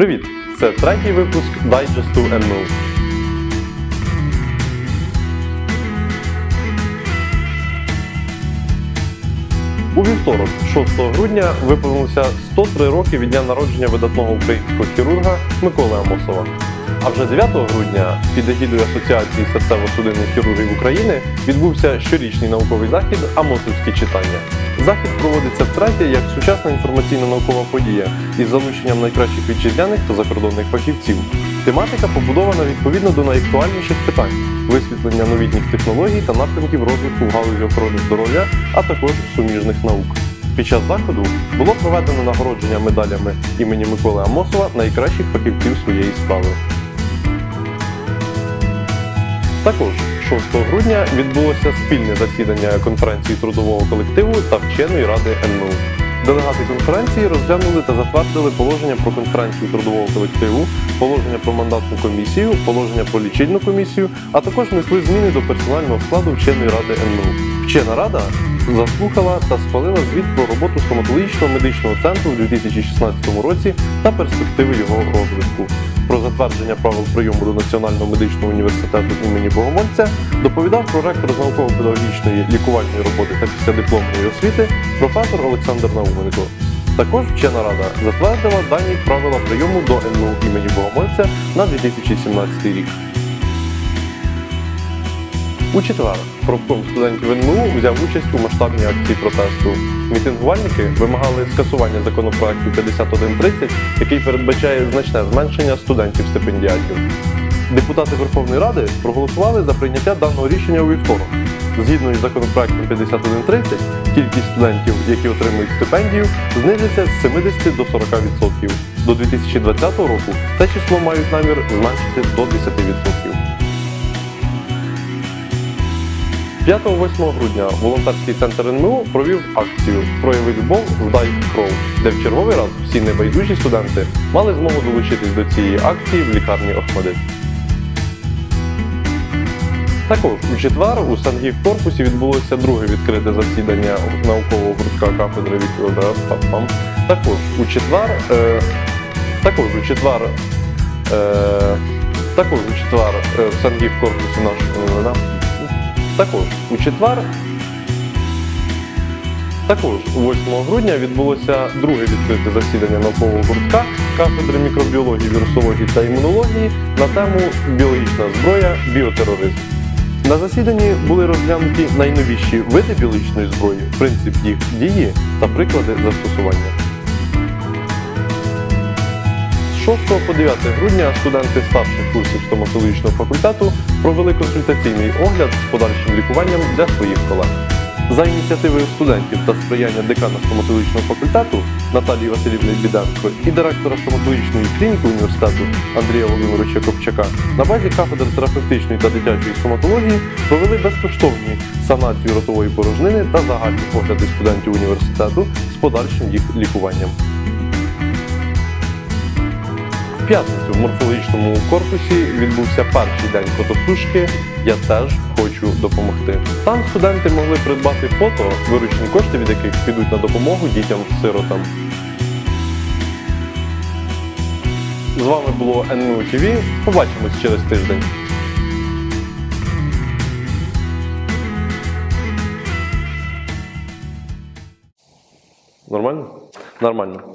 Привіт! Це третій випуск дайджесту НМУ. У вівторок, 6 грудня, виповнилося 103 роки від дня народження видатного українського хірурга Миколи Амосова. А вже 9 грудня під егідою Асоціації серцево-судинних хірургів України відбувся щорічний науковий захід Амосовські читання. Захід проводиться втретє як сучасна інформаційно-наукова подія із залученням найкращих вітчизняних та закордонних фахівців. Тематика побудована відповідно до найактуальніших питань висвітлення новітніх технологій та напрямків розвитку в галузі охорони здоров'я, а також суміжних наук. Під час заходу було проведено нагородження медалями імені Миколи Амосова найкращих фахівців своєї справи. Також 6 грудня відбулося спільне засідання конференції трудового колективу та вченої ради НМУ. Делегати конференції розглянули та затвердили положення про конференцію трудового колективу, положення про мандатну комісію, положення про лічильну комісію, а також внесли зміни до персонального складу вченої ради НМУ. Вчена рада заслухала та схвалила звіт про роботу стоматологічного медичного центру у 2016 році та перспективи його розвитку. Про затвердження правил прийому до Національного медичного університету імені Богомольця доповідав проректор з науково-педагогічної лікувальної роботи та післядипломної освіти професор Олександр Науменко. Також вчена рада затвердила дані правила прийому до НМУ імені Богомольця на 2017 рік. У четвер профком студентів НМУ взяв участь у масштабній акції протесту. Мітингувальники вимагали скасування законопроекту 5130, який передбачає значне зменшення студентів стипендіатів. Депутати Верховної Ради проголосували за прийняття даного рішення у вівторок. Згідно із законопроектом 5130, кількість студентів, які отримують стипендію, знизиться з 70 до 40%. До 2020 року це число мають намір зменшити до 10%. 5-8 грудня волонтерський центр НМУ провів акцію Прояви любов, здай кров, де в черговий раз всі небайдужі студенти мали змогу долучитись до цієї акції в лікарні Охмадит. Також у четвер у Сангів корпусі відбулося друге відкрите засідання наукового гуртка кафедри Віктора. Також у четвер, е, також у четвер, е, також у четвер е, в Сангів корпусі наш також у четвер. Також 8 грудня відбулося друге відкрите засідання наукового гуртка кафедри мікробіології, вірусології та імунології на тему біологічна зброя, біотероризм. На засіданні були розглянуті найновіші види біологічної зброї, принцип їх дії та приклади застосування. 6 по 9 грудня студенти старших курсів стоматологічного факультету провели консультаційний огляд з подальшим лікуванням для своїх колег. За ініціативою студентів та сприяння декана стоматологічного факультету Наталії Васильівни Біденко і директора стоматологічної клініки університету Андрія Володимировича Копчака на базі кафедри терапевтичної та дитячої стоматології провели безкоштовні санацію ротової порожнини та загальні огляди студентів університету з подальшим їх лікуванням. П'ятницю в морфологічному корпусі відбувся перший день фотосушки. Я теж хочу допомогти. Там студенти могли придбати фото, виручені кошти від яких підуть на допомогу дітям-сиротам. З вами було НМУ ТВ. Побачимось через тиждень. Нормально? Нормально.